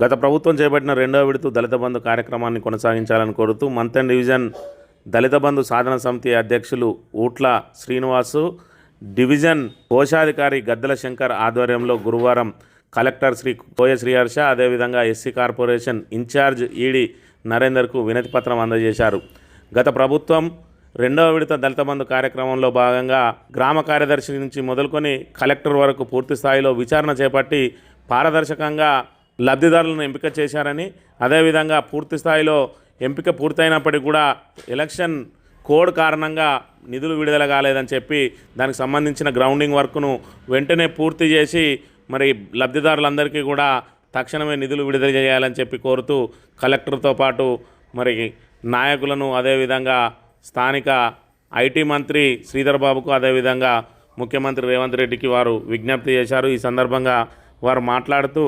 గత ప్రభుత్వం చేపట్టిన రెండవ విడత దళిత బంధు కార్యక్రమాన్ని కొనసాగించాలని కోరుతూ మంతెన్ డివిజన్ దళిత బంధు సాధన సమితి అధ్యక్షులు ఊట్ల శ్రీనివాసు డివిజన్ కోశాధికారి గద్దల శంకర్ ఆధ్వర్యంలో గురువారం కలెక్టర్ శ్రీ కోయ శ్రీహర్ష అదేవిధంగా ఎస్సీ కార్పొరేషన్ ఇన్ఛార్జ్ ఈడీ నరేందర్కు వినతి పత్రం అందజేశారు. గత ప్రభుత్వం రెండవ విడత దళిత బంధు కార్యక్రమంలో భాగంగా గ్రామ కార్యదర్శి నుంచి మొదలుకొని కలెక్టర్ వరకు పూర్తి స్థాయిలో విచారణ చేపట్టి పారదర్శకంగా లబ్ధిదారులను ఎంపిక చేశారని అదేవిధంగా పూర్తి స్థాయిలో ఎంపిక పూర్తయినప్పటికీ కూడా ఎలక్షన్ కోడ్ కారణంగా నిధులు విడుదల కాలేదని చెప్పి దానికి సంబంధించిన గ్రౌండింగ్ వర్క్ను వెంటనే పూర్తి చేసి మరి లబ్ధిదారులందరికీ కూడా తక్షణమే నిధులు విడుదల చేయాలని చెప్పి కోరుతూ కలెక్టర్తో పాటు మరి నాయకులను అదేవిధంగా స్థానిక ఐటీ మంత్రి శ్రీధర్ బాబుకు అదేవిధంగా ముఖ్యమంత్రి రేవంత్ రెడ్డికి వారు విజ్ఞప్తి చేశారు. ఈ సందర్భంగా వారు మాట్లాడుతూ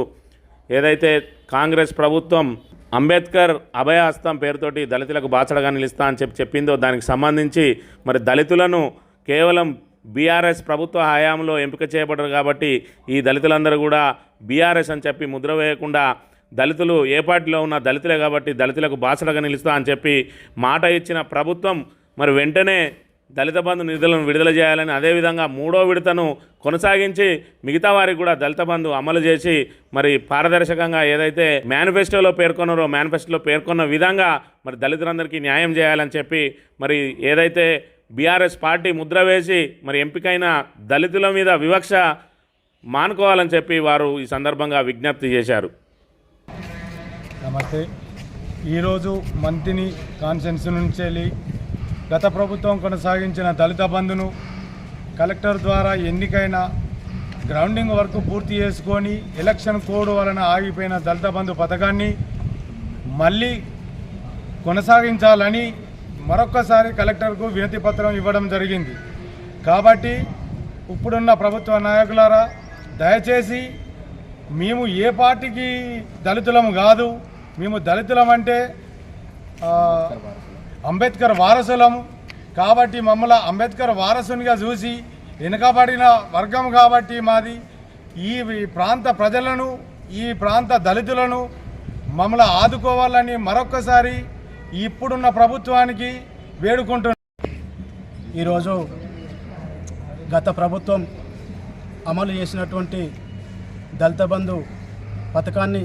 ఏదైతే కాంగ్రెస్ ప్రభుత్వం అంబేద్కర్ అభయహస్తం పేరుతోటి దళితులకు బాసడగా నిలుస్తా అని చెప్పి చెప్పిందో దానికి సంబంధించి మరి దళితులను కేవలం బీఆర్ఎస్ ప్రభుత్వ హయాంలో ఎంపిక చేయబడరు కాబట్టి ఈ దళితులందరూ కూడా బీఆర్ఎస్ అని చెప్పి ముద్ర వేయకుండా దళితులు ఏ పార్టీలో ఉన్న దళితులే కాబట్టి దళితులకు బాసడగా నిలుస్తా అని చెప్పి మాట ఇచ్చిన ప్రభుత్వం మరి వెంటనే దళిత బంధు నిధులను విడుదల చేయాలని అదేవిధంగా మూడో విడతను కొనసాగించి మిగతా వారికి కూడా దళిత బంధు అమలు చేసి మరి పారదర్శకంగా ఏదైతే మేనిఫెస్టోలో పేర్కొన్నారో మేనిఫెస్టోలో పేర్కొన్న విధంగా మరి దళితులందరికీ న్యాయం చేయాలని చెప్పి మరి ఏదైతే బీఆర్ఎస్ పార్టీ ముద్ర వేసి మరి ఎంపికైన దళితుల మీద వివక్ష మానుకోవాలని చెప్పి వారు ఈ సందర్భంగా విజ్ఞప్తి చేశారు. నమస్తే. ఈరోజు మంత్రిని కాన్సెన్స్ నుంచి వెళ్ళి గత ప్రభుత్వం కొనసాగించిన దళిత బంధును కలెక్టర్ ద్వారా ఎన్నికైన గ్రౌండింగ్ వర్క్ పూర్తి చేసుకొని ఎలక్షన్ కోడ్ వలన ఆగిపోయిన దళిత బంధు పథకాన్ని మళ్ళీ కొనసాగించాలని మరొక్కసారి కలెక్టర్కు వినతి పత్రం ఇవ్వడం జరిగింది. కాబట్టి ఇప్పుడున్న ప్రభుత్వ నాయకులారా దయచేసి మేము ఏ పార్టీకి దళితులం కాదు మేము దళితులం అంటే అంబేద్కర్ వారసులం కాబట్టి మమ్మల్ని అంబేద్కర్ వారసునిగా చూసి వెనుకబడిన వర్గం కాబట్టి మాది. ఈ ప్రాంత ప్రజలను ఈ ప్రాంత దళితులను మమ్మల్ని ఆదుకోవాలని మరొక్కసారి ఇప్పుడున్న ప్రభుత్వానికి వేడుకుంటున్నాం. ఈరోజు గత ప్రభుత్వం అమలు చేసినటువంటి దళిత బంధు పథకాన్ని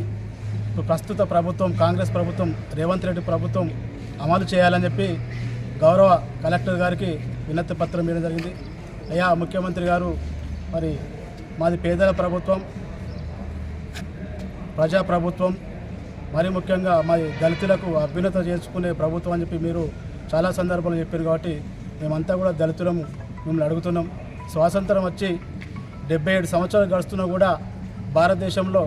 ప్రస్తుత ప్రభుత్వం కాంగ్రెస్ ప్రభుత్వం రేవంత్ రెడ్డి ప్రభుత్వం అమలు చేయాలని చెప్పి గౌరవ కలెక్టర్ గారికి వినతి పత్రం ఇవ్వడం జరిగింది. అయ్యా ముఖ్యమంత్రి గారు మరి మాది పేదల ప్రభుత్వం ప్రజా ప్రభుత్వం మరి ముఖ్యంగా మరి దళితులకు అభ్యున్నత చేసుకునే ప్రభుత్వం అని చెప్పి మీరు చాలా సందర్భాలు చెప్పారు కాబట్టి మేమంతా కూడా దళితులము మిమ్మల్ని అడుగుతున్నాం. స్వాతంత్రం వచ్చి డెబ్బై ఏడు సంవత్సరాలు గడుస్తున్నా కూడా భారతదేశంలో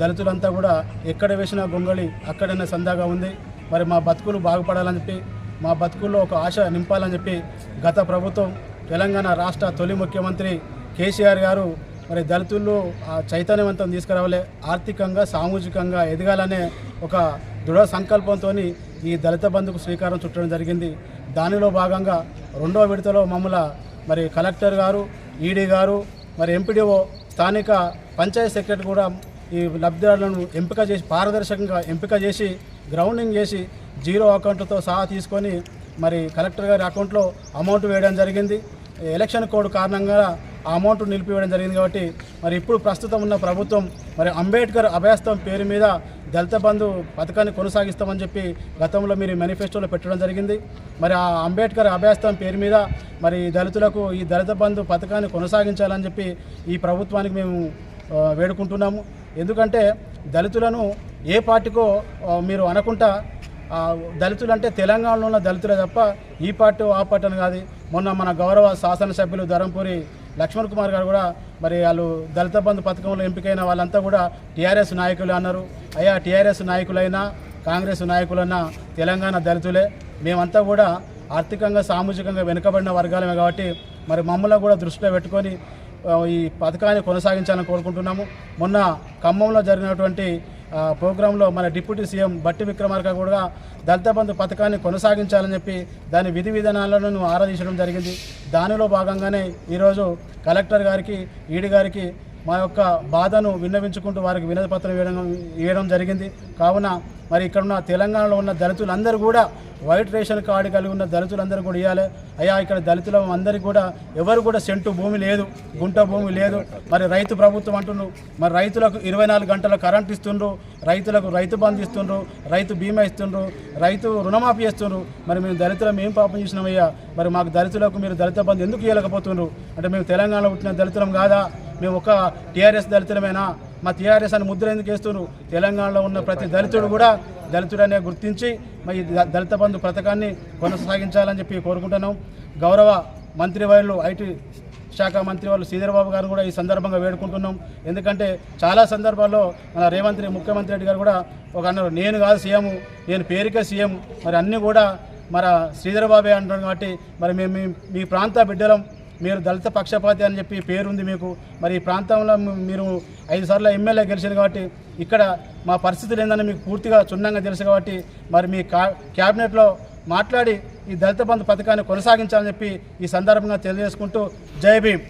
దళితులంతా కూడా ఎక్కడ వేసిన గొంగళి అక్కడనే సందాగా ఉంది. మరి మా బతుకులు బాగుపడాలని చెప్పి మా బతుకుల్లో ఒక ఆశ నింపాలని చెప్పి గత ప్రభుత్వం తెలంగాణ రాష్ట్ర తొలి ముఖ్యమంత్రి కేసీఆర్ గారు మరి దళితుల్లో ఆ చైతన్యవంతం తీసుకురావాలి ఆర్థికంగా సామాజికంగా ఎదగాలనే ఒక దృఢ సంకల్పంతో ఈ దళిత బంధుకు శ్రీకారం చుట్టడం జరిగింది. దానిలో భాగంగా రెండో విడతలో మమ్మల మరి కలెక్టర్ గారు ఈడీ గారు మరి ఎంపీడీఓ స్థానిక పంచాయత్ సెక్రటరీ కూడా ఈ లబ్ధిదారులను ఎంపిక చేసి పారదర్శకంగా ఎంపిక చేసి గ్రౌండింగ్ చేసి జీరో అకౌంట్తో సహా తీసుకొని మరి కలెక్టర్ గారి అకౌంట్లో అమౌంట్ వేయడం జరిగింది. ఎలక్షన్ కోడ్ కారణంగా ఆ అమౌంట్ నిలిపివేయడం జరిగింది కాబట్టి మరి ఇప్పుడు ప్రస్తుతం ఉన్న ప్రభుత్వం మరి అంబేద్కర్ అభయస్థం పేరు మీద దళిత బంధు పథకాన్ని కొనసాగిస్తామని చెప్పి గతంలో మీరు మేనిఫెస్టోలో పెట్టడం జరిగింది. మరి ఆ అంబేద్కర్ అభయస్థం పేరు మీద మరి దళితులకు ఈ దళిత బంధు పథకాన్ని కొనసాగించాలని చెప్పి ఈ ప్రభుత్వానికి మేము వేడుకుంటున్నాము. ఎందుకంటే దళితులను ఏ పార్టీకో మీరు అనకుండా దళితులు అంటే తెలంగాణలో ఉన్న దళితులే తప్ప ఈ పార్టీ ఆ పార్టీ అని కాదు. మొన్న మన గౌరవ శాసనసభ్యులు ధరంపూరి లక్ష్మణ్ కుమార్ గారు కూడా మరి వాళ్ళు దళిత బంధు పథకంలో ఎంపికైన వాళ్ళంతా కూడా టీఆర్ఎస్ నాయకులు అన్నారు. అయ్యా టీఆర్ఎస్ నాయకులైనా కాంగ్రెస్ నాయకులైనా తెలంగాణ దళితులే. మేమంతా కూడా ఆర్థికంగా సామాజికంగా వెనుకబడిన వర్గాలమే కాబట్టి మరి మమ్మల్ని కూడా దృష్టిలో పెట్టుకొని ఈ పథకాన్ని కొనసాగించాలని కోరుకుంటున్నాము. మొన్న ఖమ్మంలో జరిగినటువంటి ప్రోగ్రాంలో మన డిప్యూటీ సీఎం బట్టి విక్రమార్క కూడా దళిత బంధు పథకాన్ని కొనసాగించాలని చెప్పి దాని విధి విధానాలను ఆరాధించడం జరిగింది. దానిలో భాగంగానే ఈరోజు కలెక్టర్ గారికి ఈడి గారికి మా యొక్క బాధను విన్నవించుకుంటూ వారికి వినతిపత్రం వేయడం ఇవ్వడం జరిగింది. కావున మరి ఇక్కడ ఉన్న తెలంగాణలో ఉన్న దళితులందరూ కూడా వైట్ రేషన్ కార్డు కలిగి ఉన్న దళితులందరూ కూడా ఇవ్వాలి అయ్యా ఇక్కడ దళితుల అందరికీ కూడా ఎవరు కూడా సెంటు భూమి లేదు గుంట భూమి లేదు. మరి రైతు ప్రభుత్వం అంటున్నారు మరి రైతులకు ఇరవై నాలుగు గంటల కరెంట్ ఇస్తుండ్రు రైతులకు రైతు బంధు ఇస్తుండ్రు రైతు బీమా ఇస్తుండ్రు రైతు రుణమాఫీ ఇస్తుండ్రు మరి మేము దళితులం ఏం పాపం చేసినామయ్యా మరి మాకు దళితులకు మీరు దళిత బంధు ఎందుకు ఇవ్వలేకపోతుండ్రు అంటే మేము తెలంగాణలో పుట్టిన దళితులం కాదా? మేము ఒక టీఆర్ఎస్ దళితులమైనా? మా టీఆర్ఎస్ అని ముద్ర ఎందుకు వేస్తున్నారు? తెలంగాణలో ఉన్న ప్రతి దళితుడు కూడా దళితుడనే గుర్తించి మరి ఈ ద- దళిత బంధు పథకాన్ని కొనసాగించాలని చెప్పి కోరుకుంటున్నాం. గౌరవ మంత్రి వారు ఐటీ శాఖ మంత్రి వాళ్ళు శ్రీధర్ బాబు గారు కూడా ఈ సందర్భంగా వేడుకుంటున్నాం. ఎందుకంటే చాలా సందర్భాల్లో మన రేవంత్ రెడ్డి ముఖ్యమంత్రి రెడ్డి గారు కూడా ఒక అన్నారు నేను కాదు సీఎం నేను పేరుకే సీఎం. మరి అన్నీ కూడా మన శ్రీధర్ బాబే అంటున్నాం కాబట్టి మరి మేము మీ ప్రాంత బిడ్డలం మీరు దళిత పక్షపాతి అని చెప్పి పేరుంది మీకు. మరి ఈ ప్రాంతంలో మీరు ఐదు సార్లు ఎమ్మెల్యే గెలిచారు కాబట్టి ఇక్కడ మా పరిస్థితులు ఏందని మీకు పూర్తిగా క్షుణ్ణంగా తెలుసు కాబట్టి మరి మీ కా క్యాబినెట్లో మాట్లాడి ఈ దళిత బంధు పథకాన్ని కొనసాగించాలని చెప్పి ఈ సందర్భంగా తెలియజేసుకుంటూ జై భీమ్.